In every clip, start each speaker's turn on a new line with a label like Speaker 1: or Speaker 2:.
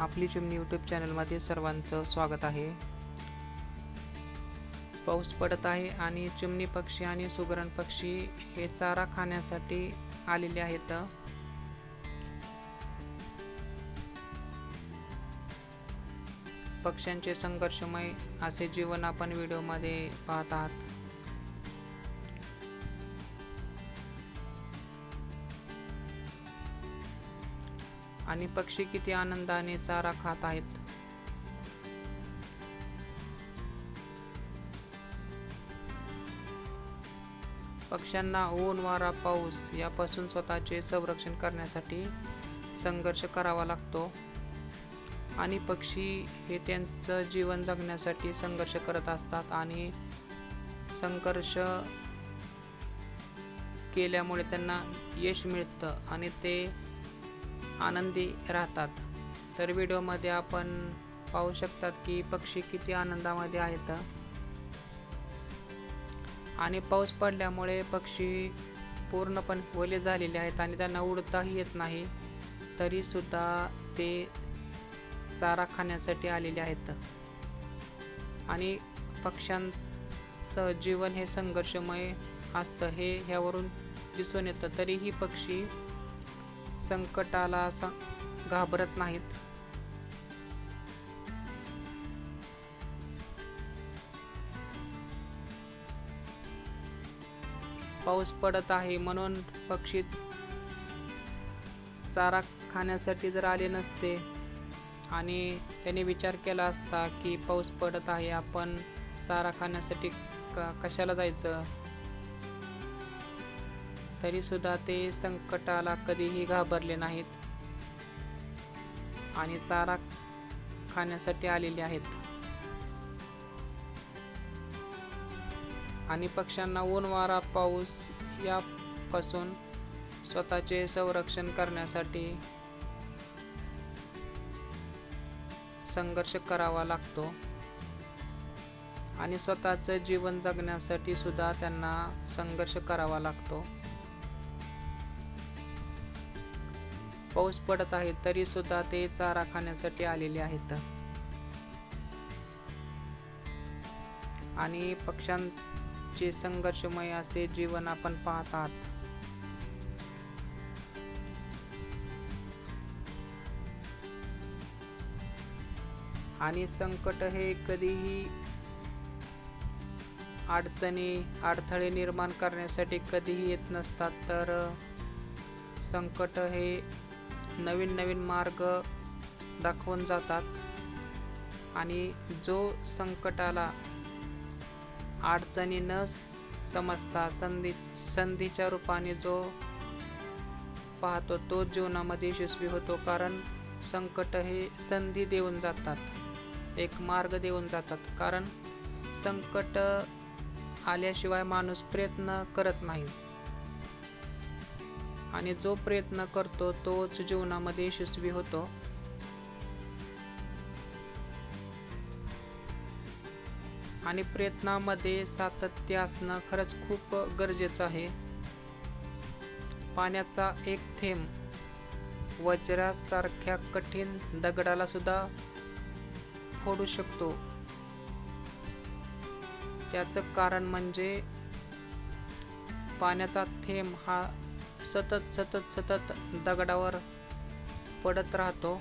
Speaker 1: आपली चिमणी यूट्यूब चॅनलमध्ये सर्वांचं स्वागत आहे. पाऊस पडत आहे आणि चिमणी पक्षी आणि सुगरण पक्षी हे चारा खाण्यासाठी आलेले आहेत. पक्ष्यांचे संघर्षमय असे जीवन आपण व्हिडिओमध्ये पाहत आहात. आणि पक्षी किती आनंदाने चारा खात आहेत. पक्ष्यांना ऊन वारा पाऊस यापासून स्वतःचे संरक्षण करण्यासाठी संघर्ष करावा लागतो. आणि पक्षी हे त्यांचं जीवन जगण्यासाठी संघर्ष करत असतात आणि संघर्ष केल्यामुळे त्यांना यश मिळतं आणि ते आनंदी राहतात. तर व्हिडिओमध्ये आपण पाहू शकतात की पक्षी किती आनंदामध्ये आहेत. आणि पाऊस पडल्यामुळे पक्षी पूर्णपणे ओले झालेले आहेत आणि त्यांना उडताही येत नाही. तरीसुद्धा ते चारा खाण्यासाठी आलेले आहेत. आणि पक्ष्यांचं जीवन हे संघर्षमय असतं हे ह्यावरून दिसून येतं. तरीही पक्षी संकटाला असा घाबरत नाहीत. पाऊस पडत आहे म्हणून पक्षी चारा खाण्यासाठी जर आले नसते आणि त्याने विचार केला असता की पाऊस पडत आहे आपण चारा खाण्यासाठी क कशाला जायचं? तरीसुद्धा ते संकटाला कधीही घाबरले नाहीत. आणि चारा खाण्यासाठी आलेले आहेत. आणि पक्ष्यांना ऊन वारा पाऊस यापासून स्वतःचे संरक्षण करण्यासाठी संघर्ष करावा लागतो. आणि स्वतःचं जीवन जगण्यासाठी सुद्धा त्यांना संघर्ष करावा लागतो. पाऊस पडत आहे तरी सुद्धा ते चारा खाण्यासाठी आलेले आहेत. आणि पक्ष्यांचे संघर्षमय असे जीवन आपण पाहत आहात आणि संकट हे कधीही अडचणी अडथळे निर्माण करण्यासाठी कधीही येत नसतात तर संकट हे नवीन नवीन मार्ग दाखवून जातात. आणि जो संकटाला अडचणी न समजता संधी संधीच्या रूपाने जो पाहतो तो जीवनामध्ये यशस्वी होतो. कारण संकट हे संधी देऊन जातात. एक मार्ग देऊन जातात. कारण संकट आल्याशिवाय माणूस प्रयत्न करत नाही. आणि जो प्रयत्न करतो तोच जीवनामध्ये यशस्वी होतो. आणि प्रयत्नामध्ये सातत्य असणं खरंच खूप गरजेचं आहे. पाण्याचा एक थेंब वज्रासारख्या कठीण दगडाला सुद्धा फोडू शकतो. त्याचं कारण म्हणजे पाण्याचा थेंब हा सतत सतत सतत दगडावर पडत राहतो.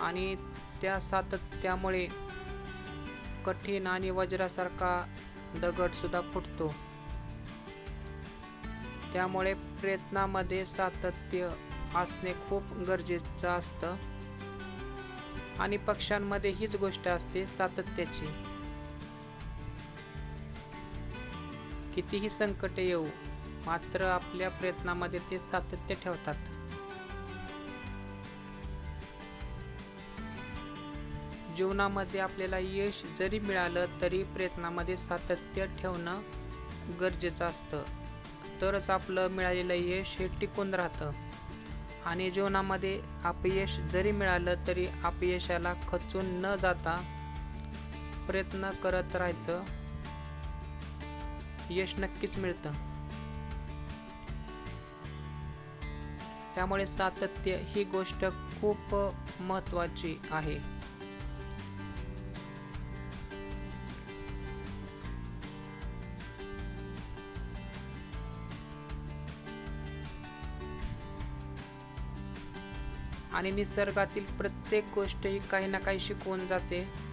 Speaker 1: आणि त्या सातत्यामुळे कठीण आणि वज्रासारखा दगडसुद्धा फुटतो. त्यामुळे प्रयत्नामध्ये सातत्य असणे खूप गरजेचं असतं. आणि पक्ष्यांमध्ये हीच गोष्ट असते सातत्याची. कितीही संकटे येऊ मात्र आपल्या प्रयत्नामध्ये ते सातत्य ठेवतात. जीवनामध्ये आपल्याला यश जरी मिळालं तरी प्रयत्नामध्ये सातत्य ठेवणं गरजेचं असतं. तरच आपलं मिळालेलं यश हे टिकून राहतं. आणि जीवनामध्ये अपयश जरी मिळालं तरी अपयशाला खचून न जाता प्रयत्न करत राहायचं यश नक्कीच मिळतं. त्यामुळे सातत्य ही गोष्ट खूप महत्त्वाची आहे. आणि निसर्गातील प्रत्येक गोष्ट ही काही ना काही शिकवून जाते.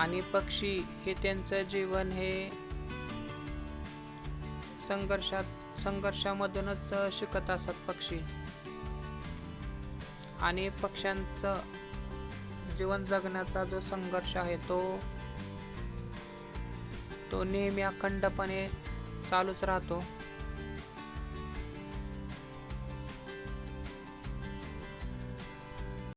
Speaker 1: आणि पक्षी हे त्यांचं जीवन हे संघर्षात संघर्षामधूनच शिकत असतात पक्षी. आणि पक्ष्यांचं जीवन जगण्याचा जो संघर्ष आहे तो तो नेहमी अखंडपणे चालूच राहतो.